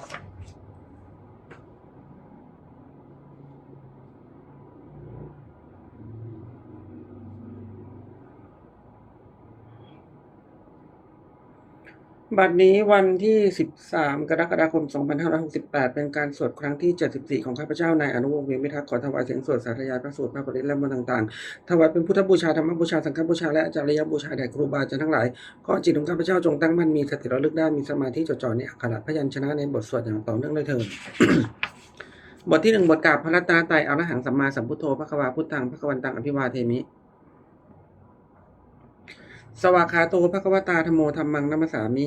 Thank you. บัดนี้วันที่ 13 กรกฎาคม 2568 เป็นการสวดครั้งที่ 74 ของข้าพเจ้านายอนุวงศ์เวียนพิทักษ์ขอถวายเสียงสวดสาธยายพระสูตรพระปริตและมนต์ต่างๆ ถวายเป็นพุทธบูชาธรรมบูชาสังฆบูชาและจาริยบูชาแด่ครูบาอาจารย์ทั้งหลาย ขอจิตของข้าพเจ้าจงตั้งมั่นมีสติระลึกได้มีสมาธิจดจ่อในอักขระพยัญชนะในบทสวดอย่างต่อเนื่องเลยเถิดบทที่หนึ่งบทกาบพระรัตนตรัยอรหังสัมมาสัมพุทโธพระควาพุทธังพระควันตังอภิวาเทมิสวากขาโตพระควตาธโมธรรมังนัมสสามิ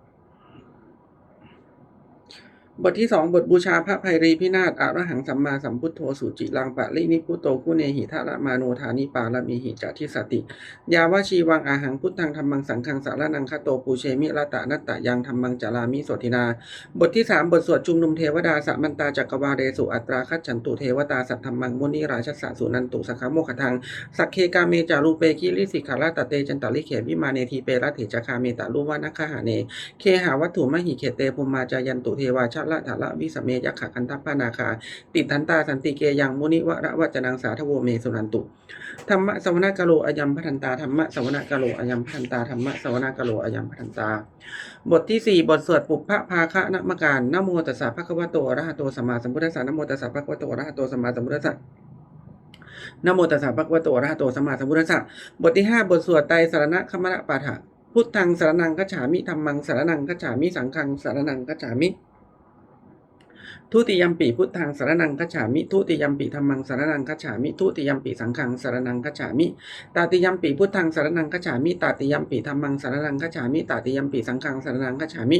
บทที่สองบทบูชาพระภัยรีพินาศอรหังสัมมาสัมพุทโธสุจิลังปะลินิพุโตคุเนหิทะละมาโนธานิปาลมีหิจทิสติ ยาวชีวังอาหังพุทธังธรรมังสังฆังสารนังคโตปูเชมิละตะนัตตะยังธรรมังจารามิโสตินา บทที่สามบทสวดชุมนุมเทวดาสัมมันตาจักรวาเรสุอัตราคัจฉันตุเทวตาสัทธรรมังมุนีราชสสะสุนันตุสักขโมขทังสักเคกาเมจารูเปกิริสิกขาลาตเตจันตาลิเขวิมาเนทีเปรเถจคาเมตาลุวานัคหาเนเคหาวัตถุมหิเขเตภูมาจายันตุเทวาชะละถาละวิสเมยักขะคันทัพพานาคา ติทันตาสันติเกยังมุนิวระวัจนังสาทโวเมสุนันตุธรรมะสวนากโลอายัมพันตาธรรมะสวนากโลอายัมพันตาธรรมะสวนากโลอายัมพันตา บทที่สี่บทสวดปุพพะภาคะนมการนโมตัสสะภะคะวะโตอะระหะโตสัมมาสัมพุทธัสสะนโมตัสสะภะคะวะโตอะระหะโตสัมมาสัมพุทธัสสะนโมตัสสะภะคะวะโตอะระหะโตสัมมาสัมพุทธัสสะบทที่ห้าบทสวดไตรสรณะคมณปาฐะพุทธังสารนังคัจฉามิธรรมังสารนังคัจฉามิ สังฆังสารนังคัจฉามิ ทุติยมปีพุทธังสารนังคัจฉามิ ทุติยมปีธรรมังสารนังคัจฉามิ ทุติยมปีสังฆังสารนังคัจฉามิ ตาติยมปีพุทธังสารนังคัจฉามิ ตาติยมปีธรรมังสารนังคัจฉามิ ตาติยมปีสังฆังสารนังคัจฉามิ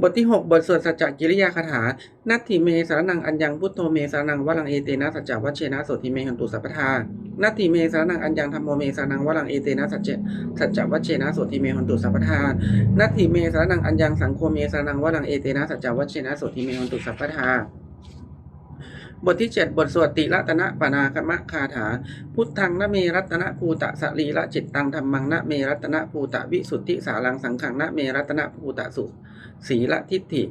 บทที่ 6 บทสวดสัจจกิริยาคาถา นัตถิเมสารนังอัญญังพุทโธเมสารนังวลังเอเตนะสัจจวัชเชนะโสติเมหันตุสัพพทานัตถิเมสารนังอัญญังธรรมโมเมสารนังวลังเอเตนะสัจเจสัจจวัชเชนะโสติเมหันตุสัพพทานัตถิเมสารนังอัญญังสังโฆเมสารนังวลังเอเตนะสัจจวัชเชนะโสติเมหันตุสัพพทาบทที่ 7 บทสวดติรัตนะปนาคมะคาถา พุทธังนะเมรัตนะภูตะสรีละจิตตังธรรมังนะเมรัตนะภูตะวิสุทธิสารังสังขังนะเมรัตนะภูตะสุสีละทิฏฐิ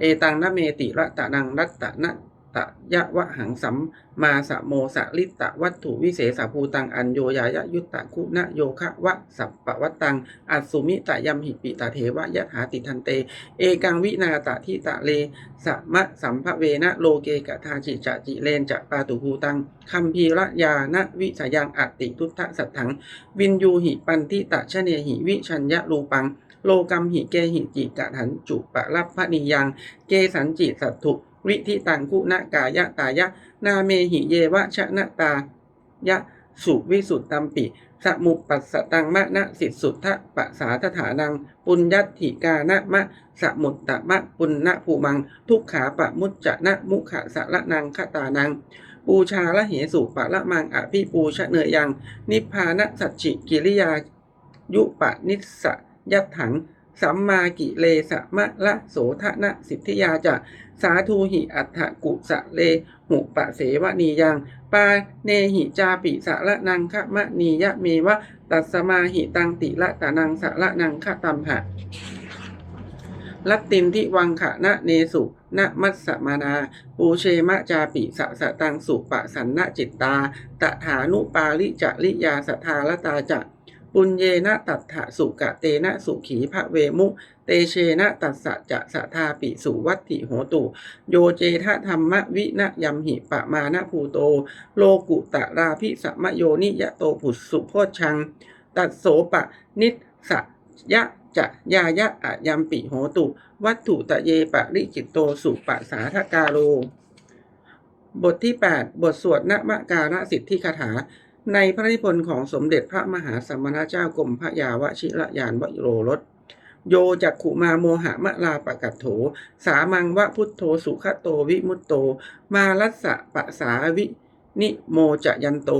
เอตังนะเมติรัตนังรัตตะนะ ตะยะวะหังสัมมาสะโมสะลิตตะวัตถุวิเศษภูตังอัญโยยายะยุตตะคุณะโยคะวะสัปปะวัตตังอัสสุมิตะยมหิปิตะเทวะยะถาติทันเต เอกังวินาตะทิตะเลสะมะสัมภเวนะโลเกกะทาจิจะจิเลนจะปาตุภูตังคัมพีระยานะวิสยังอัตติทุตทะสัตถัง วินยูหิปันทิตะชะเนหิวิชัญญะรูปัง โลกัมหิเกหิจิกะถันจุปะรับพนิยัง เกสันจิสัตถุ วิธิตังกุณกายะตายะ นาเมหิเยวะชะนะตายะสุวิสุตตัมปิสมุปปัสสตังมะนะสิทสุทธะปะสาทฐานัง ปุญญัติกานะมะสมุตตะมะปุณณภูมัง ทุกขาปะมุจจะนะมุขะสะละนังคตานัง ปูชาละเหสุปะละมังอภิปูชะเนยยัง นิพพานะสัจจิกิริยา ยุปะนิสสะยัตถัง สัมมากิเลสะมะละโสทะนะสิทธิยาจะสาธุหิอัฏฐกุสะเลหุปะเสวนียัง ปาเนหิจาปิสะละนังคะมะนียะเมวะตัสสมาหิตังติละตานังสะละนังคะตัมหะลัตตินทิวังขะนะเนสุนะมัสสมานา ปูเชมะจาปิสะสะตังสุปะสันนะจิตตา ตถานุปาลิจะลิยาสทาลตาจะ ปุญเยนะตัตถะสุกะเตนะสุขีพระเวมุ เตเชนะตัสสะจะสะทาปิสุวัตถิโหตุ โยเจทะธรรมวินะยัมหิปะมานะภูโต โลกุตะราพิสมโยนิยะโตผุสุโพชชัง ตัดโสปะนิสสะยะจะยายะอะยัมปิโหตุ วัตถุตะเยปะริจิตโตสุปะสาทกาโลบทที่ 8 บทสวดนมการะสิทธิคาถา ในพระนิพนธ์ของสมเด็จพระมหาสมณเจ้ากรมพระยาวชิระยานวโรรสโยจักขุมาโมหะมะลาปะกัตโถ สามังวะพุทโธสุขโตวิมุตโต มาลัสสะปะสาวิ นิโมจะยันโต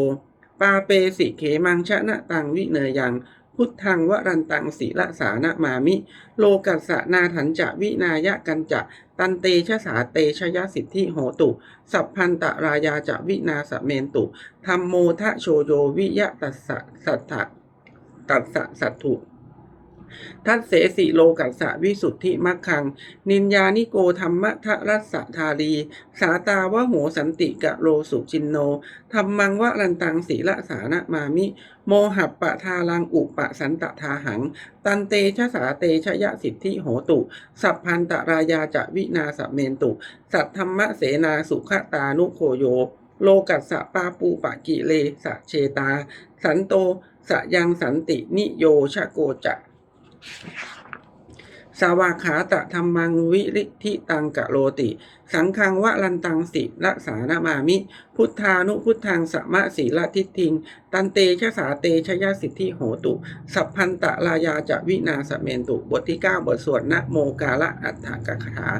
ปาเปสิเขมังชะนะตังวิเนยยัง พุทธังวรันตังศีละสานะมามิ โลกัสสะนาถันจะวินายะกันจะ ตันเตชะสาเตชยสิทธิโหตุ สัพพันตรายาจะวินาสเมนตุธรรมโมทะโชโยวิยะตัสสะสัทธะตัสสะสัตถุ ทัศเสสิโลกัสสะวิสุทธิมัคคัง นินยานิโกธรรมะทะรัสสะทารีสาตาวะโหสันติกะโลสุจินโนธรรมังวะรันตังศีละสานะมามิ โมหัปปะทาลังอุปะสันตทาหัง ตันเตชะสาเตชะยะสิทธิโหตุ สัพพันตรายาจะวินาสเมนตุ สัทธรรมะเสนาสุขตานุโคโยโลกัสสะปาปูปะกิเลสะเชตา สันโต สะยังสันตินิโยชะโกจะ สาวาขาตะธรรมังวิริทิตังกะโลติ สังฆังวะลันตังสิละสานามามิ พุทธานุพุทธังสมะสีละทิฏฐิง ตันเตชะสาเตชะยะสิทธิโหตุ สัพพันตะลายาจะวินาสเมนตุ บทที่ 9 บทสวดนะโมกาละอัฏฐกถา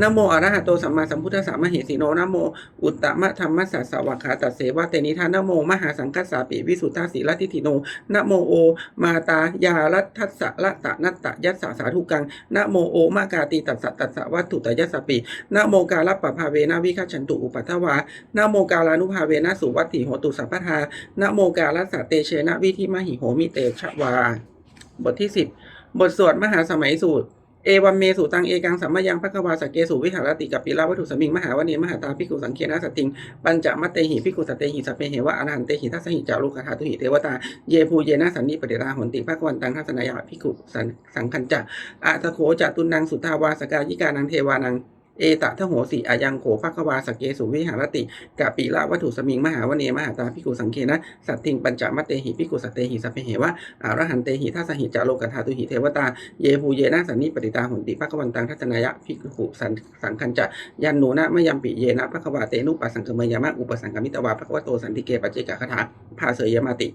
นะโมอระหะโตสัมมาสัมพุทธัสสะมะเหสีโนนะโม อุตตมะธรรมสสสวากขาตัสเสวะเตนิทานะโม มหาสังคัสสาปิวิสุทธาสีละทิฏฐิโนนะโมโอ มาตายารัตทัสสะละตะนัตตะยัสสะสาธุกังนะโมโอมากาติตัสสะตัสสะวัตถุตยัสสะปินะโมกาลปะภาเวนะวิคัจฉันตุอุปัฏฐวานะโมกาลานุภาเวนะสุวัตถิโหตุสัพพทานะโมกาลสัตเตเชนะวิธิมหิโหมิเตชวา บทที่สิบบทสวดมหาสมัยสูตรเอวัมเมสุตังเอกังสัมมยังพระควาสเกสุวิหารติกัปปิลาวัตถุสมิงมหาวเนมหาตาภิกุสังเคนะสติงปัญจมัตเตหิภิกุสเตหิสพเพเหวะอรหันเตหิทัสหิจารุคาธาตุหิเทวตาเยภูเยนะสันนิปติราหนติภะควันตังทัศนายาภิกุสังสังคัญจะอาตโขจตุนังสุทธาวาสกายิกานังเทวานัง เอตะทะโหสีอายังโขภควาสกเกสุวิหารติกะปีละวัตถุสมิงมหาวเนมหาตาภิกุสังเคนะสัตทิงปัญจมัตเตหิภิกุสตเตหิสพเพเหวะอรหันเตหิทัสสหิจาโลกธาตุหิเทวตาเยภูเยนะสันนิปติตาหุนติภควันตังทัศนายะภิกุสันสังคัญจะยันโนนะมยัมปิเยนะภควาเตนุปัสสังคมยามะอุปสังกมิตวาภควโตสันติเกปัจเจกคาถาภาเสยมาติ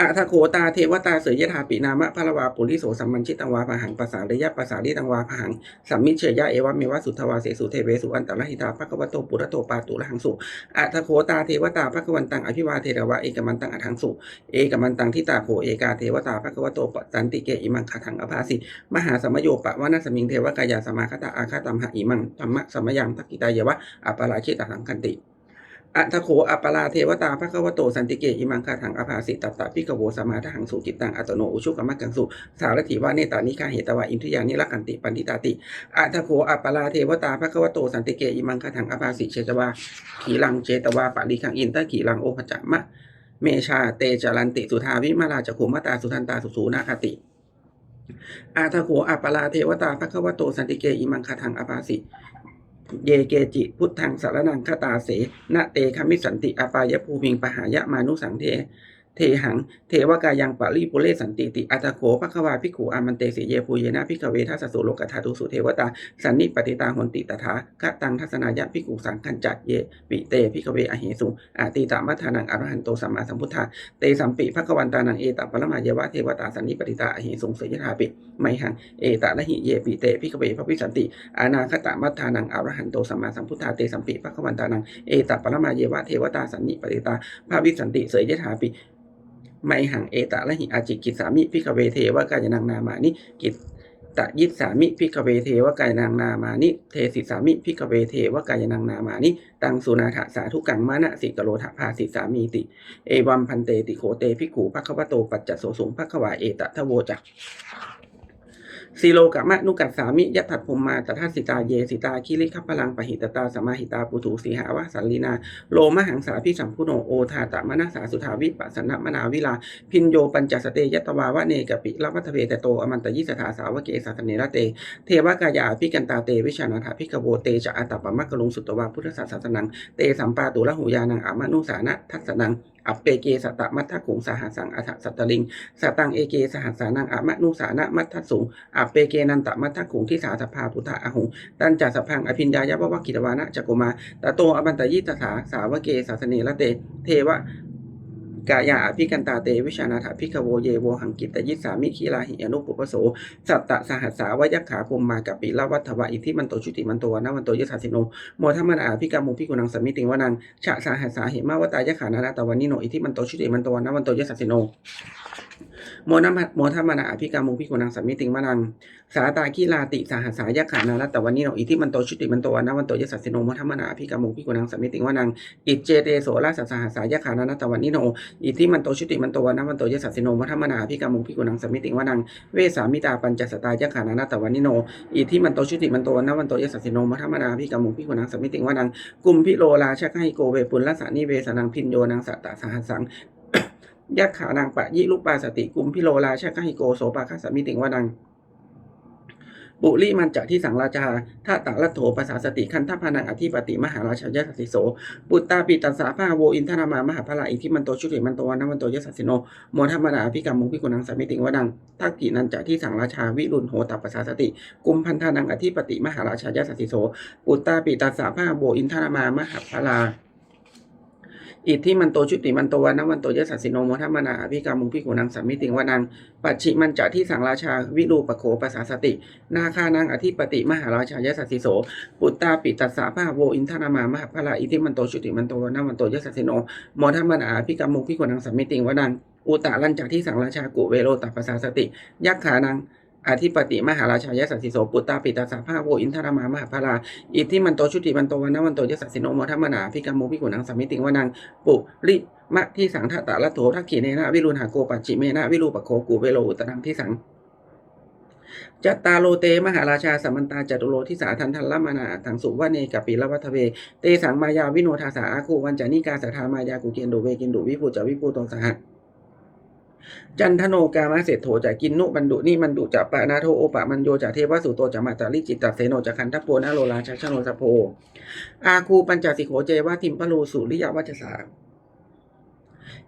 อะทโขตาเทวตาเสยยถาปินามะพะละวาปุริโสสัมมัญชิตังวาพหังภาษาเรยะภาษาลิตังวาพหังสัมมิเชยะเอวะเมวะสุทธวาเสสุเทเวสุอันตรหิตาภะควโตปุระโตปาตุระหังสุอะทโขตาเทวตาภะควันตังอภิวาเทระวะเอกมันตังอัทังสุเอกมันตังทิตาโขเอกาเทวตาภะควโตปสันติเกอิมังคาทังอภาสิมหาสมโยปะวะนาสมิงเทวกายาสมาคตาอาคาตัมหะอิมังธรรมะสมยังทักกิตายะวะอัปปาราชิตาสังคันติ อัตโขอัปปลาเทวตาภะคะวโตสันติเกอิมังคาถังอภาสิตัตตะพิกโวสมาทหังสุจิตตังอัตโนอุชุกรรมกังสุสารถิวาเนตานิคาเหตวาอินทุยานิรักขันติปันติตาติอัตโขอัปปลาเทวตาภะคะวโตสันติเกอิมังคาถังอภาสิเชตวาขีลังเจตวาปะริคังอินตะขีลังโอภจัมะเมชาเตจารันติสุทาวิมาราจคุมตาสุทันตาสุสูนาคติ อาทโขอัปปลาเทวตาภะคะวโตสันติเกอิมังคาทังอภาสิ เยเกจิ พุทธังสารนังคตาเสนะเตคมิสันติอปายภูมิงปหายะมานุสังเท เทหัง เทวกายังปะริปุเรสันติติอัตโขภควาภิกขุอามันเตสิเยภูเยนะภิกขเวทัสสุโลกธาตุสุเทวตา สันนิปติตาหนติตถาคตังทัศนายะภิกขุสังคัญจัดเยปิเตภิกขเวอเหสุอาติตามัทธานังอรหันโตสัมมาสัมพุทธาเตสัมปิภควันตานังเอตปรมาเยวะเทวตาสันนิปติตาอเหสุเสยธาปิไมหังเอตะละหิเยปิเตภิกขเวพระวิสันติอานาคตามัทธานังอรหันโตสัมมาสัมพุทธาเตสัมปิภควันตานังเอตปรมาเยวะเทวตาสันนิปติตาภาวิสันติเสยยถาปิ ไมหังเอตะและหิอาจิกิสามิพิกเวเทวกายนังนามานิกิตตะยิสสามิพิกเวเทวกายนังนามานิเทสิสามิพิกเวเทวกายนังนามานิตังสุนาถสาธุกังมานะสิกโลทะภาสิสามีติ เอวัมพันเตติโคเตพิกขุภควโตปัจจโสสุงภควาเอตะทะโวจัก สีโลกะมะนุกัสสามิยะถัดพมมาตถาสิตาเยสิตาคิริคัพพลังปหิตตาสมาหิตาปุถุสีหาวะสัลลีนา โลมหังสาพิสัมพุโนโอทาตะมนัสสาสุทาวิปัสสนมนาวิลา พินโยปัญจสเตยตวาวะเนกปิลวัตเวตโตอมันตยิสถาสาวเกสาสเนระเต เทวกายาพิกันตาเตวิชานาถาพิกโวเตจะอัตตปมะกะลุงสุตวาพุทธศาสนัง เตสัมปาตุละหูยานังอามนุสานะทัสสนัง อัปเปเกสตะมัทธกุงสหัสสังอัฏฐสัตตลิงสตังเอเกสหัสสานังอามะนุสานะมัทธสุงอัปเปเกนันตะมัทธกุงที่สาสภาพุทธะอหุงตันจัสพังอภิญญายะวะวะกิตวานะจักกุมาตโตอบันตยิตถาสาวเกสาสเนละเต เทวะ กายาอภิกันตาเตวิชานาถพิกโวเยโวหังกิตยิสามิคีลาหิอนุปุปโสสัตตะสหัสสาวยักขาภูมิมากับปิละวัฏวะอิทิมันโตชุติมันโตนะวันโตยสัสสิโนโมทัมมนาพิกามุพิกุนังสมิติงวนังฉะสหัสสาเหมาวตายะขานานาตวันนิโนอิทิมันโตชุติมันโตนะวันโตยสัสสิโน โมนัมโมทัมมนาอภิกามุพิกุณังสัมมิติงวนัง สาตาคีลาติสหัสายขานารัตตวันนิโนอิทิมันโตชุติมันโตนนวันโตยสัสสิโนโมทัมมนาอภิกามุพิกุณังสัมมิติงวนัง อิจเจเตโสราสสหัสายขานารัตตวันนิโนอิทิมันโตชุติมันโตนนวันโตยสัสสิโนโมทัมมนาอภิกามุพิกุณังสัมมิติงวนัง เวสามิตาปัญจสตายขานารัตตวันนิโนอิทิมันโตชุติมันโตนนวันโตยสัสสิโนโมทัมมนาอภิกามุพิกุณังสัมมิติงวนังกุมพิโลราชกหิโกเวปุลลสานิเวสนังพินโยนังสัตตสหัสสัง ยักขานางปะยิลุปปาสติกุมพิโลราชกหิโกโสปาคัสมิติงวนัง ปุริมันจะที่สังราชาท่าตาลัโถภาษาสติคันทพานังอธิปติมหาราชายสัสสิโสปุตตาปิตัสสาภาโวอินทนามามหาพลอิทิมันโตชุติมันโตวันนันโตยสัสสิโนโมทัมมนาพิกรรมมุพิกุณังสามิติงวดังทักกินันจะที่สังราชาวิรุณโหตัปภาษาสติ กุมพันธานังอธิปติมหาราชายสัสสิโสปุตตาปิตัสสาภาโวอินทนามามหาพลา อิทธิมันโตชุติมันโตวันนวันโตยสัสสิโนโมทัมนาอภิกรรมุงพิกุณังสัมมิติงวานังปัจฉิมันจะที่สังราชาวิรูปโขภาษาสติ นาคานังอธิปติมหาราชายสัสสิโส ปุตตาปิตัสสาภาโวอินทนามามหาพลาอิทธิมันโตชุติมันโตวันนวันโตยสัสสิโนโมทัมนาอภิกรรมุงพิกุณังสัมมิติงวานังอุตาลันจากที่สังราชากุเวโรตัปภาษาสติ ยักขานัง อธิปติมหาราชายสัสสิโสปุตตาปิตัสาภาโวอินทรามามหาพลาอิทธิมันโตชุติมันโตวันนวันโตยสัสสิโนโมทัมมนาพิกรมโมพิกุณังสัมมิติงวนังปุริมะที่สังทตะละโถทักขีเนนะวิรุณหาโกปัจจิเมนะวิรูปโคกูเวโรอุตตังที่สังจัตตาโลเตมหาราชาสัมมันตาจตุโลทิสาทันทันละมานาถังสุวะเนกัปปิละวัฏเว เตสังมายาวิโนทาสาอาคูวันจานิกาสัทธามายากุเกนโดเวกินดุวิภูจาวิภูตงสหะ จันทโนกามะเศรษโถจะกินนุบันดุนี่มันดุจะปะนาโทโอปะมันโยจะเทวสุโตจะมาจาริจิตตเสโนจะคันทัพโพนาโลราชชโนสโพอาคูปัญจสิโขเจวะทิมปะโลสุริยวัจสา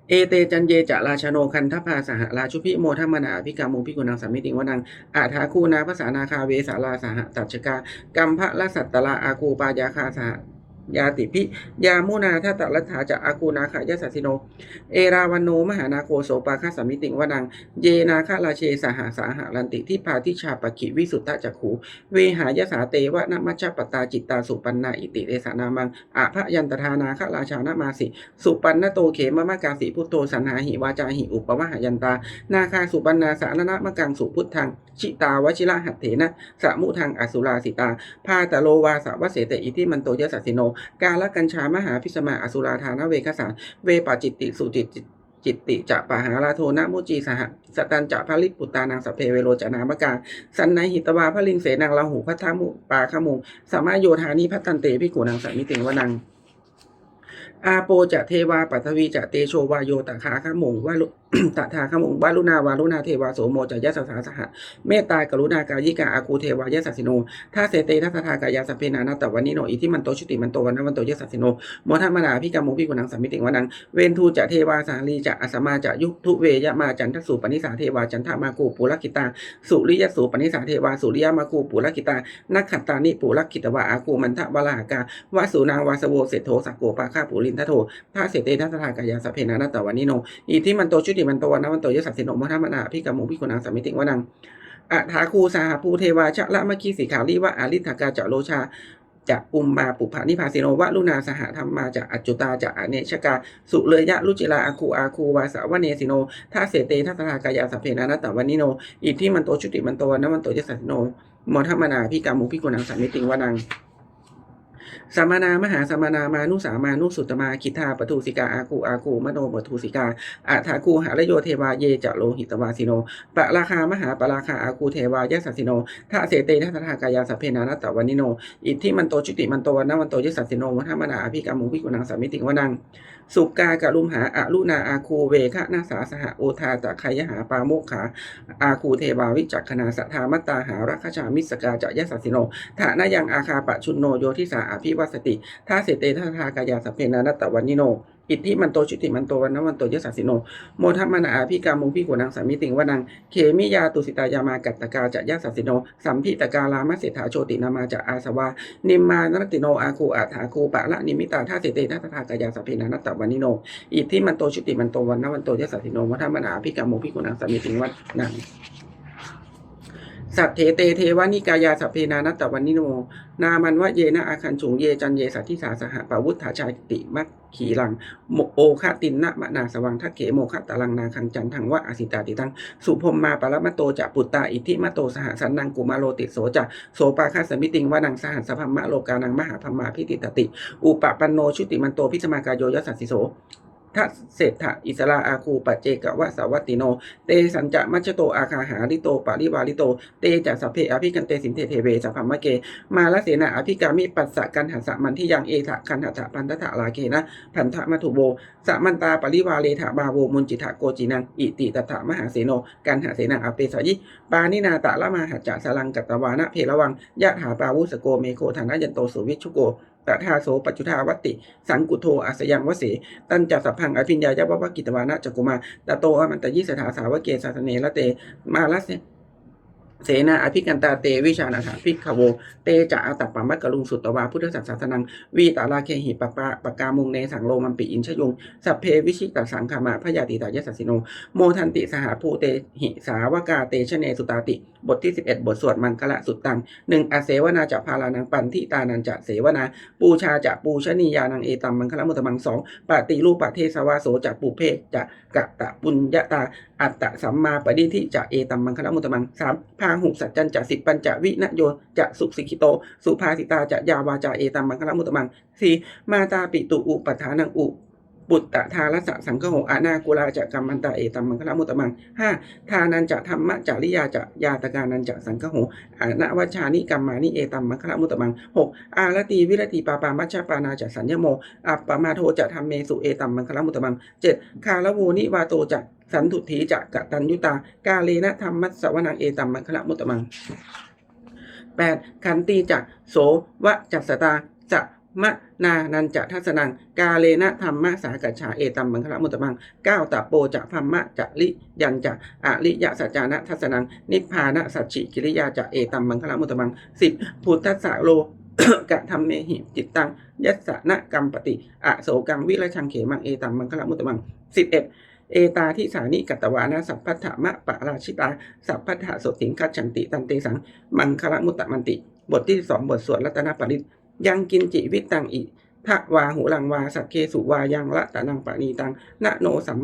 เอเตจันเยจะราชโนคันทพาสหราชุพิโมทมนาภิกามุพิกุณังสัมมิติงวนังอาทาคูนาภาษานาคาเวสาลาสหตัชกากัมภะละสัตตลาอาคูปายาคาสห ยาติพิยามุนาทัตตลัทธาจะอาคูนาขายสัสิโน เอราวันโนมหานาโคโสปาคาสมิติงวนัง เยนาคาราเชสหาสาหารันติที่พาทิชาปขิวิสุทธจักขูเวหายสาเตวะนมัชปตาจิตตาสุปันนาอิติเดสานามังอะพะยันตทานาคาราชานามาสิ สุปันนโตเขมมะกาสิพุทโธสันหาหิวาจาหิอุปวะหายันตา นาคาสุปันนาสารณะมะกังสุพุทธัง ชิตาวชิระหัตเถนะสะมุทังอสุราสิตาพาตะโลวาสาวะเสเตอิทิมันโตยสัสสิโน กาลกัญชามหาพิสมาอสุราธานเวคสารเวปจิตติสุจิตจิตจิตติจะปะหาราโทนะมุจีสหสตันจะพลิปุตตานังสพเพเวโรจนามกาสันในหิตวาพลิงเสนังลาหูพัทธมุปาขมุงสามารโยธานิพัตตันเตพิกุนังสัมมิติงวนังอาโปจะเทวาปัทวีจะเตโชวาโยตคาขมุงวาลุตถาขมุงวาลุนาวาลุนาเทวาโสโมจะยะสสาสหะเมตตากรุณากายิกาอาคูเทวายะสัสสิโนท่าเสเตทัสทากายาสพเพนานาตวันนิโนอิทิมันโตชุติมันโตวันนวันโตยะสัสสิโนโมทัมมนาพิกรรมโมพิกุนังสัมมิติงวนังเวนทูจะเทวาสาลีจะอสมาจะยุทุเวยะมาจันทสุปนิสาเทวาจันทมากูปุรกิตาสุริยสูปนิสาเทวาสุริยมากูปุรกิตานักขัตตานิปุรกิตวะอากูมันทะวลาหกาวาสุนางวาสโวเศรษโทสักโกปาคาปุรินทโทท่าเสเตทัสทากายาสพเพนานาตวันนิโนอิทิมันโตชุติมันโตวันนวันโตยสัสสิโนโมทมมนาพิกรรมโมพิกุนังสมิติงวนังอัฐาคูสาหภูเทวาชะละมะคีสีขาลีวะอาลิทากาจะโลชาจะอุมมาปุภานิพาสิโนวะลุนาสหธรรมมาจะอจุตาจะอเนชกา สุเลยยะลุจิลาอาคูอาคูวาสาวเนสิโนท่าเสเตทัสทากายาสัพเพนานัตตวันนิโน อิทธิมันโตชุติมันโตวันนวันโตยะสัสสิโนโมทัมมนาพิกรรมโมพิกุนังสมิติงวนัง สัมมนามหาสัมมนามานุสามานุสุตมาคิทาปทุสิกาอาคูอาคูมโนปทุสิกาอาทาคูหารโยเทวาเยจะโลหิตวาสิโนปะราคามหาปะราคาอาคูเทวายะสัสสิโนท่าเสเตทัสทากายาสัพเพนานัตตวันิโน อิทธิมันโตชุติมันโตวันนวันโตยะสัสสิโนวัฒมนาอภิกรรมุพิกุนังสามิติงวนัง สุกากะลุมหาอะลุนาอาคูเวคะนาสาสหโอทาจะขยหาปาโมกขาอาคูเทบาวิจักขณาสัทธามตาหารัคชามิสกาจะยะสัสสิโนฐานายังอาคาปะชุนโนโยทิสาอภิวัสติท่าเสเตทัสทากายาสเพนานัตตวันนิโน อิทธิมันโตชุติมันโตวันนวันโตยะสัสสิโน โมทัมมนาอาภิกามุงพิกุนังสามิติงวนังเขมิยาตุสิตายามากัตตกาจะยะสัสสิโน สัมพิตกาลามเสถาโชตินามาจะอาสวา นิมมานรติโนอาคูอาถาคูปะละนิมิตาท่าเสเตทัสทากายาสพเพนานัตตวันนิโน อิทธิมันโตชุติมันโตวันนวันโตยะสัสสิโนวัมนาภิกามุงพิกุนังสามิติงวันัง สัตเถเตเทวานิกายาสัพเพนานัตตวันนิโนนามันวะเยนะอาคันฉงเยจันเยสัทธิสาสหปาวุธาชายติมัคขีลังโมโอคาตินนะมะนาสวังทักเขโมคตาลังนาคังจันทังวะอสิตาติตังสุพมมาปรมะโตจะปุตตาอิทิมโตสหสันนังกุมาโลติโสจะโสปาคาสมิติงวานังสหัสพัมมะโลกานังมหาพัมมาพิติตติ อุปปันโนชุติมันโตพิสมากายโยยัสสิโส ทัสเศรษฐะอิสราอาคูปัจเจกวะสาวัติโน เตสัญจะมัชโตอาคาหาริโตปาริวาริโต เตจะสัพเพอภิกันเตสินเทเทเวสัพพมะเก มาลเสนาอภิกามิปัสสะกันหัสมันที่ยังเอทะคันหัสะพันธะลาเคนะพันธะมัทุโบสะมันตาปริวาเลถะบาโวมุนจิทะโกจินังอิติตถะมหาเสโนกันหาเสนาอเปสยิปานินาตะละมาหัจจะสลังกัตวานะเพระวังยะถาปาวุสโกเมโคธานะยันโตสุวิชุโก ตถาโสปัจจุทาวติ สังกุโทอัสยังวเส ตันจัสัพพังอภิญญายะวะวะกิตวานะจักกุมาตโตอมันตยิสถาสาวเกสาสเนละเตมาลเส เสนาอภิกันตาเตวิชานาถาภิกขโว เตจะอาตัปปะมักกะลุงสุตตวาพุทธศาสนังวีตาลาเคหิปปะปะกามุงเนสังโลมัมปิอินชยุงสัพเพวิชิตสังขามาพยาติตายสสสิโน โมทันติสหภูเตหิสาวกาเตชเนสุตาติ บทที่ 11 บทสวดมังคละสุตตังหนึ่งอาเสวนาจะพาลานังปันทิตานันจะเสวนา ปูชาจะปูชนียานังเอตัมมังคละมุตมังสองปฏิรูปปะเทศวาโสจะปุเพจะกะตะปุญญาตาอัตตะสัมมาปฏิทิจะเอตัมมังคณะมุตตมังสามพาหุสัจจันจะสิปัญจะวินโยจะสุสิกิโต สุภาสิตาจะยาวาจาเอตัมมังคณะมุตตมังสี่มาตาปิตุอุปทานังอุ ปุตตะทารัสสังฆโหอานากุลาจะกัมมันตาเอตัมมังคละมุตตมังห้าทานันจะธรรมะจาริยาจะยาตการนันจะสังฆโหอาณวัชานิกัมมานิเอตัมมังคละมุตตมังหกอารตีวิรติปาปามัชฌปานาจะสัญญโมอัปปมาโทจะทำเมสุเอตัมมังคละมุตตมังเจ็ดคาละโวนิวาโตจะสันทุถีจะกตัญยุตากาเลนะธรรมัสสวนังเอตัมมังคละมุตตมังแปดขันตีจะโสวะจัสตาจะ มะนานันจะทัสนัง กาเลนะธรรมะสากัจฉาเอตัมมังคละมุตตมังเก้าตะโปจะพัมมะจะลิยันจะอริยสัจจานะทัสนัง นิพพานะสัจฉิกิริยาจะเอตัมมังคละมุตตมังสิบพุทธสสะโลกะธรรมเมหิจิตตังยัสสนะกัมปติอโศกังวิรชังเขมังเอตัมมังคละมุตตมังสิบเอ็ดเอตาทิสานิกัตวานะสัพพัทธมะปะราชิตา สัพพัทธสติงคัจฉันติตันเตสัง มังคละมุตตมันติ บทที่สองบทสวดรัตนปริต ยังกินจิวิตตังอิทะวาหุลังวาสักเคสุวายังละตะนังปะนีตังนะโนสัม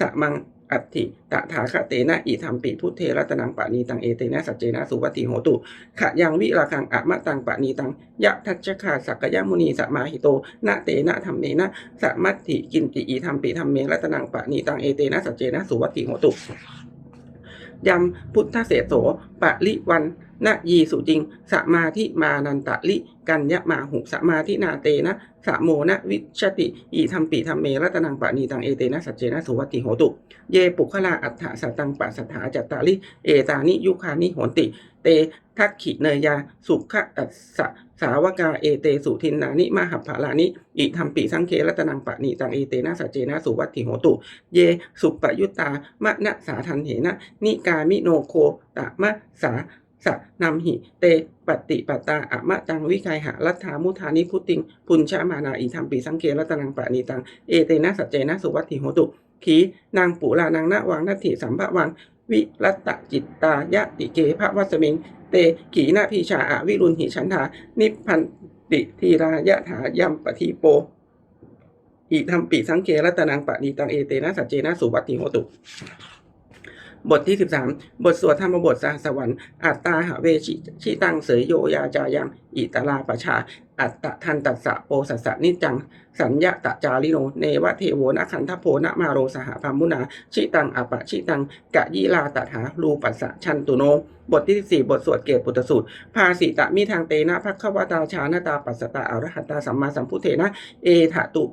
สะมังอัตถิตถาคเตนะอิธรรมปิพุทเทรัตนังปะนีตังเอเตนะสัจเจนะสุวัติโหตุขะยังวิราคังอะมะตังปะนีตังยะทัชชขาสักกยมุนีสมาหิโตนะเตนะธรรมเนนะสมัตถิกินติอีธรรมปิธรรมเมรัตนังปะนีตังเอเตนะสัจเจนะสุวัติโหตุยำพุทธเสโสปะลิวัน นะยีสุจริงสมาธิมานันตะลิ กัญญะมาหุสมาธินาเตนะสะโมนะวิชติอีธรรมปิธรรมเมรัตนังปะนีตังเอเตนะสัจเจนะสุวัติโหตุ เยปุคลาอัฏฐสตังปัสสถาจัตตาลิ เอตานิยุคานิโหนติ เตทักขิเนยา สุขะตัสสะสาวกาเอเตสุทินนานิมหัพพาลานิอิธรรมปิสังเครัตนังปะนีตังเอเตนะสัจเจนะสุวัตถิโหตุ เยสุปยุตตามะนะสาทันเหนะนิกามิโนโคตะมะสา สะนำหิ เตปฏิปตาอะมะจังวิคัยหะรัฐามุธานิพุติงปุญชามานาอิธรรมปิสังเครัตนังปะนีตัง เอเตนะสัจเจนะสุวัตถิโหตุ ขีนางปุรานางนาวังนัตถิสัมภวัง วิรัตจิตตายะติเกภวัสมิง เตขีนาพีชาอาวิรุณหิฉันทานิพพันติทีรายะถายัมปทีโปอิธรรมปิสังเครัตนังปะนีตัง เอเตนะสัจเจนะสุวัตติโหตุ บทที่ 13 บทสวดธรรมบทสหสวรรค์ อัตตาหเวชิชิตังเสยโยยาจายัง อิตลาปชา อัตตะทันตัสสะโปสัสสะนิจจัง สัญญะตะจาริโน เนวะเทโวนะขันทโพนะมาโรสหพัมมุนา ชิตังอปะชิตัง กะยิลาตถารูปัสสะชันตุโน บทที่ 14 บทสวดเกตปุตสูตร ภาสิตะมิทางเตนะภักควตาชานาตาปัสสตาอรหัตตาสัมมาสัมพุเทนะ เอถะตุ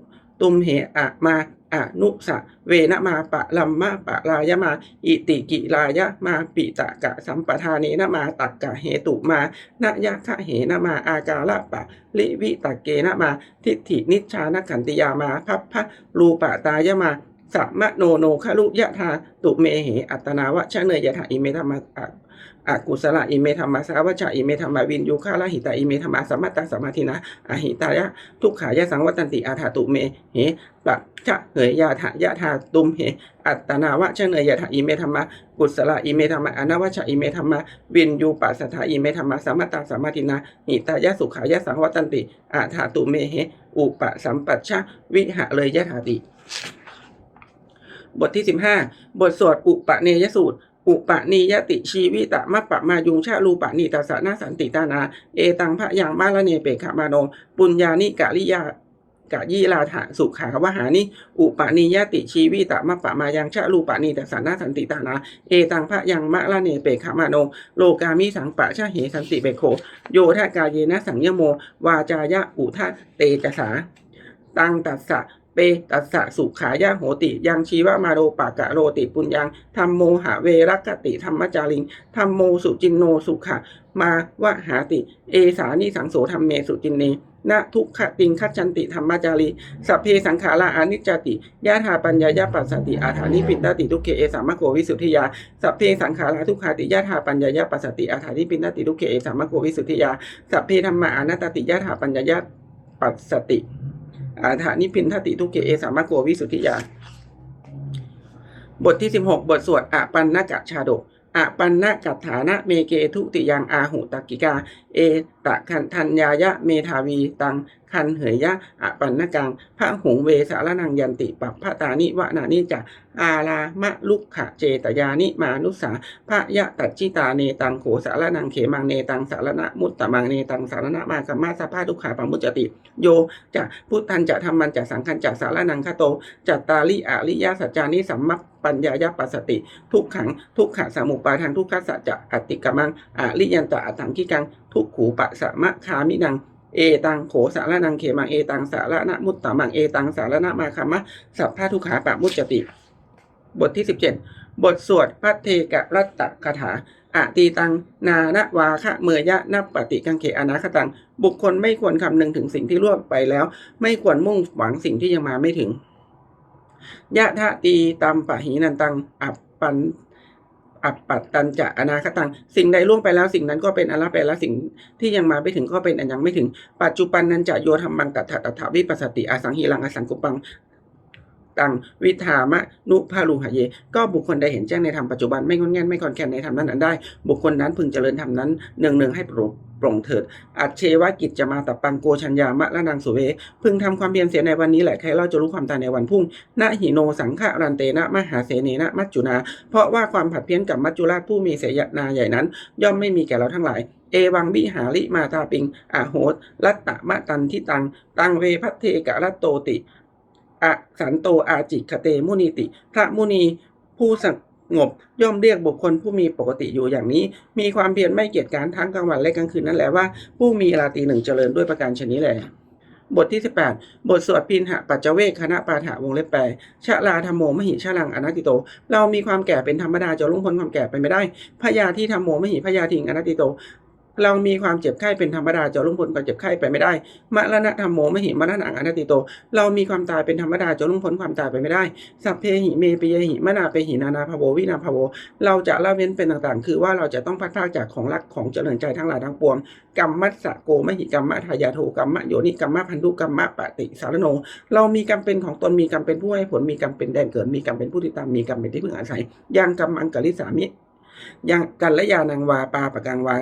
ตุมเหอะมา อนุสะเวนะมาปะลัมมะปะลายมา อิติกิลายมาปิตะกะสัมปทาเนนะมาตักกะเหตุมานะยะคะเหนะมาอากาละปะลิวิตะเกนะมา ทิฏฐินิชานขันติยามาพัพพะรูปะตายะมา สัมมโนโนคลุยะธาตุเมเหอัตนาวะชะเนยยะถาอิเมธรรมะอากุศลอิเมธรรมะสาวะชะอิเมธรรมะวินยูคาลหิตาอิเมธรรมะสัมมัตตสมาธินะอหิตายะทุกขายะสังวัตันติอาถาตุเมเหปะชะเหยยะถายะธาตุมเหอัตนาวะชะเนยยะถาอิเมธรรมะกุศลอิเมธรรมะอนาวะชะอิเมธรรมะวินยูปัสสถาอิเมธรรมะสัมมัตตสมาธินะหิตายะสุขายะสังวัตันติอาถาตุเมเหอุปสัมปัชชะวิหะเลยยะถาติ บทที่ 15 บทสวดอุปเนยสูตร อุปนิยติชีวิตะมัปปะมายุงชาลูปะนิตาสนาสันติตานา เอตังพระยังมาละเนเปขมาโนปุญญานิกะลิยากะยีลาถะสุขาวหานิอุปนิยติชีวิตะมัปะมายังชาลูปะนิตาสนาสันติตานาเอตังพระยังมะละเนเปขมาโนโลกามิสังปะชะเหสันติเปโค โยทากาเยนะสังยโม วาจายะอุทะเตจสา ตังตัสสะ เปตัสสะสุขายะโหติ ยังชีวมาโรปากะโรติปุญญังธรรมโมหะเวรักติธรรมจาริงธรรมโมสุจินโนสุขะมาวะหาติ เอสานิสังโสธรรมเมสุจินเนนะทุกขติงคัจจันติธรรมจารีสัพเพสังขาราอนิจจติยะธาปัญญายะปัสสติอาถานิปินตติทุกเขเอสามะโกวิสุทธิยาสัพเพสังขาราทุกขาติยะธาปัญญายะปัสสติอาถานิปินตติทุกเขเอสามะโกวิสุทธิยาสัพเพธรรมะอนัตติยะธาปัญญายะปัสสติ อาถานิพินทติทุกเกเอสามะโกวิสุทธิยาบทที่16บทสวดอปันนกะชาดกอปันนกัตถานะเมเกทุติยังอาหุตกิกา เอตะคันทัญญายะเมทาวีตังคันเหยยะอปันนกังพระหงเวสารนังยันติปัปพตานิวะนานิจะอาลามะลุกขะเจตยานิมานุสาพระยะตัจจิตาเนตังโขสารนังเขมังเนตังสารณะมุตตะมังเนตังสารณะมากัมมาสภาทุกขาปังมุจติ โยจะพุทธันจะธรรมันจะสังคันจะสารนังคโตจัตตาลิอาริยสัจจานิสัมมัปปัญญายปัสสติ ทุกขังทุกขะสมุปปาทางทุกขะสัจจะอติกมังอริยันตะอัตถังกิกัง ทุกขูปะสะมะคามินังเอตังโขสารนังเขมังเอตังสารณะมุตตะมังเอตังสารณะมาคามะสัพพะทุกขาปะมุจจติ บทที่17บทสวดพัทเทกะรัตตะคาถาอะตีตังนานะวาคะเมยยะนับปฏิกังเขอนาคตัง บุคคลไม่ควรคำนึงถึงสิ่งที่ล่วงไปแล้ว ไม่ควรมุ่งหวังสิ่งที่ยังมาไม่ถึงยะทะตีตัมปะหีนันตังอัปปัน อัปปัตตันจะอนาคตัง สิ่งใดล่วงไปแล้วสิ่งนั้นก็เป็นอลาไปแล้วสิ่งที่ยังมาไม่ถึงก็เป็นอันยังไม่ถึง ปัจจุบันนั้นจะโยธรรมังตัถะตถาวิปัสสติอาสังหิรังอสังกุปัง ตังวิธามะนุภาลูหะเย ก็บุคคลใดเห็นแจ้งในธรรมปัจจุบันไม่งอนแง่นไม่คอนแคนในธรรมนั้นนั้นได้ บุคคลนั้นพึงเจริญธรรมนั้นเนืองเนืองให้โปร่งปร่งเถิด อัจเชวกิจจะมาตับปังโกชัญญามะละนางสุเว พึงทำความเพียรเสียในวันนี้แหละใครเราจะรู้ความตายในวันพุ่งนะหิโนสังฆรันเตนะมหาเสเนนะมัจจุนา เพราะว่าความผัดเพี้ยนกับมัจจุราชผู้มีเสยนาใหญ่นั้น ย่อมไม่มีแก่เราทั้งหลาย เอวังวิหาริมาตาปิงอาโหตรัตตะมะตันทิตัง ตังเวพัทเทกะรัตโตติ อสันโตอาจิคเตมุนิติ พระมุนีผู้สงบย่อมเรียกบุคคลผู้มีปกติอยู่อย่างนี้ มีความเพียรไม่เกียจการทั้งกลางวันและกลางคืนนั่นแหละว่าผู้มีราตรีหนึ่งเจริญด้วยประการชนี้แหละบทที่ 18 บทสวดพินหะปัจเจเวคคณะปาฐะวงเล็บแปชะลาธรรมโมมหิชะลังอนัตติโต เรามีความแก่เป็นธรรมดาจะล่วงพ้นความแก่ไปไม่ได้พยาที่ธรรมโมมหิพยาทิงอนัตติโต เรามีความเจ็บไข้เป็นธรรมดาจะล่วงพ้นความเจ็บไข้ไปไม่ได้มรณะธรรมโมมหิมรณะอนัตติโต เรามีความตายเป็นธรรมดาจะล่วงพ้นความตายไปไม่ได้ สัพเพหิเมปิยหิมนาเปหินานาภโววินาภโว เราจะละเว้นเป็นต่างๆ คือว่าเราจะต้องพัดพากจากของรักของเจริญใจทั้งหลายทั้งปวงกรรมมัสสะโกมหิกรรมะทายาโทกรรมะโยนิกรรมะพันธุกรรมะปฏิสารโน เรามีกรรมเป็นของตนมีกรรมเป็นผู้ให้ผลมีกรรมเป็นแดนเกิดมีกรรมเป็นผู้ที่ตามมีกรรมเป็นที่พึ่งอาศัยยังกรรมังกลิสามิยังกัลยานังวาปาปะกังวา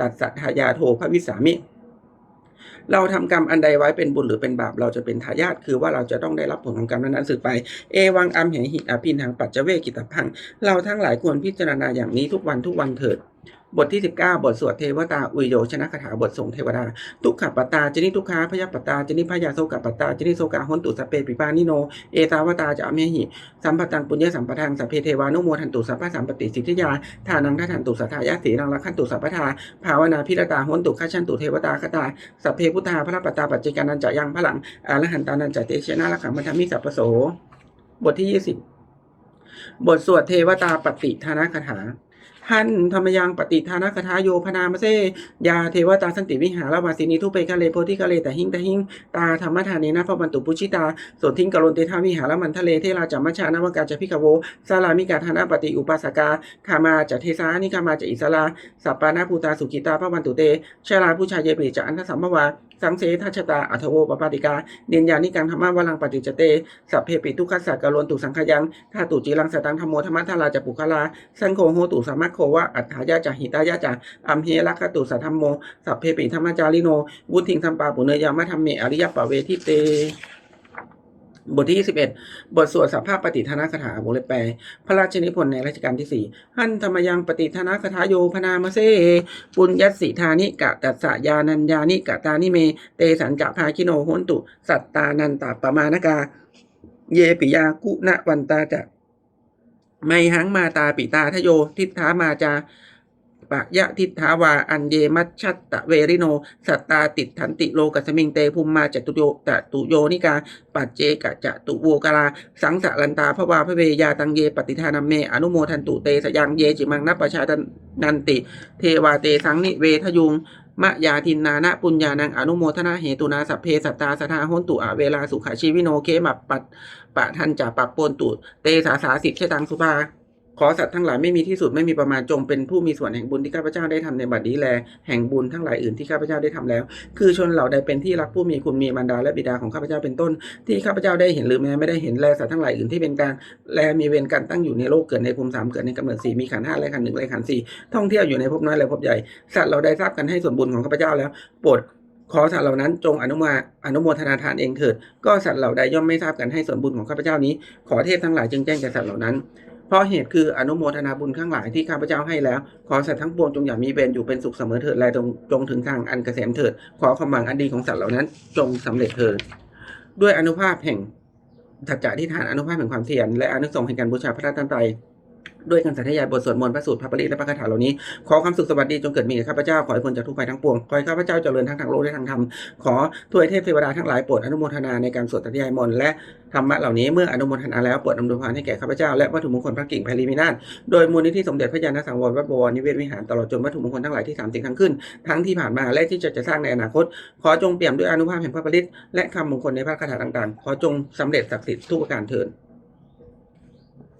ตัดสัทธายาโทพระวิสามิ เราทำกรรมอันใดไว้เป็นบุญหรือเป็นบาปเราจะเป็นทายาทคือว่าเราจะต้องได้รับผลของกรรมนั้นๆสืบไป เอวังอัมเหหิอภินหังปัจเจเวกิตพัง เราทั้งหลายควรพิจารณาอย่างนี้ทุกวันทุกวันเถิด บทที่ 19 บทสวดเทวตาอุยโยชนะคาถาบทส่งเทวดา ทุกขปตตาจนิทุกขาพยาปตตาจนิพยาโสกปตตาจนิโสกาหนตุสเปปิปานิโน เอตาวตาจะเมหิ สัมปตังปุญญสัมปทังสัพเพเทวานุโมทันตุสัพพสัมปติสิทธิยาทานังทัทันตุสัทธายะสีรังละขันตุสัพพทาภาวนาพิรตาหนตุขชันตุเทวตาคตาสัพเพพุทธาพระปตตาปัจเจกานันจะยังพลังอรหันตานันจะเตชนะละขังมัทมิสัพโส บทที่ 20 บทสวดเทวตาปฏิทานาคาถา หันธรรมยังปฏิทานคทาโยพนามเสยาเทวตาสันติวิหารวาสินีทุเปกะเลโพธิกะเลแต่หิงแต่หิงตาธรรมทานเนนะพระบันตุปุชิตาโสทิงกะโลนเตทาวิหารมันทะเลเทราจัมมชานวกาจะพิกโวสารามิกาธานาปฏิอุปาสกาคามาจะเทสานิคามาจะอิสลาสัปปานาภูตาสุกิตาพระบันตุเตชาลาผู้ชายเยปริจะอันทสัมภวาสังเสทัชชตาอัทโวปปาติกาเนียนยานิกังธรรมวลังปฏิจจเต สัพเพปิทุกขสักกะลนตุสังขยังท่าตุจีรังสตังธรรมโมธรรมะทาราจะปุคลา สังโฆโหตุสามัคโควะอัฏฐายาจาหิตายาจาอัมเฮลักขตุสัทธัมโม สัพเพปิธรรมจาริโนวุฒิงธรรมปาปุเนยามะธรรมเมอริยปะเวทิเต บทที่ 21 บทสวดสัพพะปฏิทานาคาถาวงเล็บแปลพระราชนิพนธ์ในรัชกาลที่ 4 หันธรรมยังปฏิทานาคาถาโยพนามเสปุญญัสสิธานิกะตัสสะยานัญญานิกะตานิเม เตสัญจะภาคิโนโหนตุ สัตตานันตาปมานกา เยปิยากุณวันตาจะไมหังมาตาปิตาทโยทิฏฐามาจา ปะยะทิฏฐาวาอันเยมัชชัตตะเวริโน สัตตาติดทันติโลกัสมิงเตภูมิมาจตุโยจตุโยนิกา ปัจเจกะจตุโวกาลา สังสะลันตาพระวาพระเวยาตังเยปฏิทานัมเม อนุโมทันตุเตสยังเยจิมังนัปปชานันติ เทวาเตสังนิเวทยุงมะยาทินนานะปุญญานังอนุโมทนาเหตุนาสัพเพสัตตาสทาหนตุอเวลาสุขาชีวิโนเคมัปปัตปะทันจะปัปปนตุเตสาสาสิทธิตังสุภา ขอสัตว์ทั้งหลายไม่มีที่สุดไม่มีประมาณจงเป็นผู้มีส่วนแห่งบุญที่ข้าพเจ้าได้ทำในบัดนี้แล แห่งบุญทั้งหลายอื่นที่ข้าพเจ้าได้ทำแล้ว คือชนเหล่าใดเป็นที่รักผู้มีคุณมีมารดาและบิดาของข้าพเจ้าเป็นต้น ที่ข้าพเจ้าได้เห็นหรือแม้ไม่ได้เห็นแลสัตว์ทั้งหลายอื่นที่เป็นกลางแลมีเวรกันตั้งอยู่ในโลกเกิดในภูมิสามเกิดในกำเนิดสี่มีขันห้าและขันหนึ่งและขันสี่ท่องเที่ยวอยู่ในภพน้อยและภพใหญ่สัตว์เราได้ทราบกันให้ส่วนบุญของข้าพเจ้าแล้วโปรดขอสัตว์เหล่านั้นจงอนุมาอนุโมทนาทานเองเถิด ก็สัตว์เหล่าใดย่อมไม่ทราบกันให้ส่วนบุญของข้าพเจ้านี้ ขอเทพทั้งหลายจึงแจ้งแก่สัตว์เหล่านั้น เพราะเหตุคืออนุโมทนาบุญข้างหลายที่ข้าพเจ้าให้แล้ว ขอสัตว์ทั้งปวงจงอย่ามีเวรอยู่เป็นสุขเสมอเถิดและจงจงถึงทางอันเกษมเถิด ขอความหวังอันดีของสัตว์เหล่านั้น จงสำเร็จเถิด ด้วยอนุภาพแห่งสัจากที่ฐานอนุภาพแห่งความเทียนและอนุสงส์แห่งการบูชาพระรัตนตรัย ด้วยการสาธยายบทสวดมนต์พระสูตรพระปริตและพระคาถาเหล่านี้ ขอความสุขสวัสดีจงเกิดมีแก่ข้าพเจ้า ขอให้พ้นจากทุกภัยทั้งปวง ขอให้ข้าพเจ้าเจริญทั้งทางโลกและทางธรรม ขอทวยเทพเทวดาทั้งหลายโปรดอนุโมทนาในการสวดสาธยายมนต์และธรรมะเหล่านี้เมื่ออนุโมทนาแล้วโปรดอำนวยพรให้แก่ข้าพเจ้าและวัตถุมงคลพระกิ่งไพรีมินาศโดยมูลนิธิสมเด็จพระยาณสังวรวัดบวรนิเวศวิหารตลอดจนวัตถุมงคลทั้งหลายที่สามสิ่งทั้งขึ้น ทั้งที่ผ่านมาและที่จะจะสร้างในอนาคต ขอจงเปี่ยมด้วยอนุภาพแห่งพระปริตและคำมงคลในพระคาถาต่างๆ ขอจงสำเร็จศักดิ์สิทธิ์ทุกประการเถิด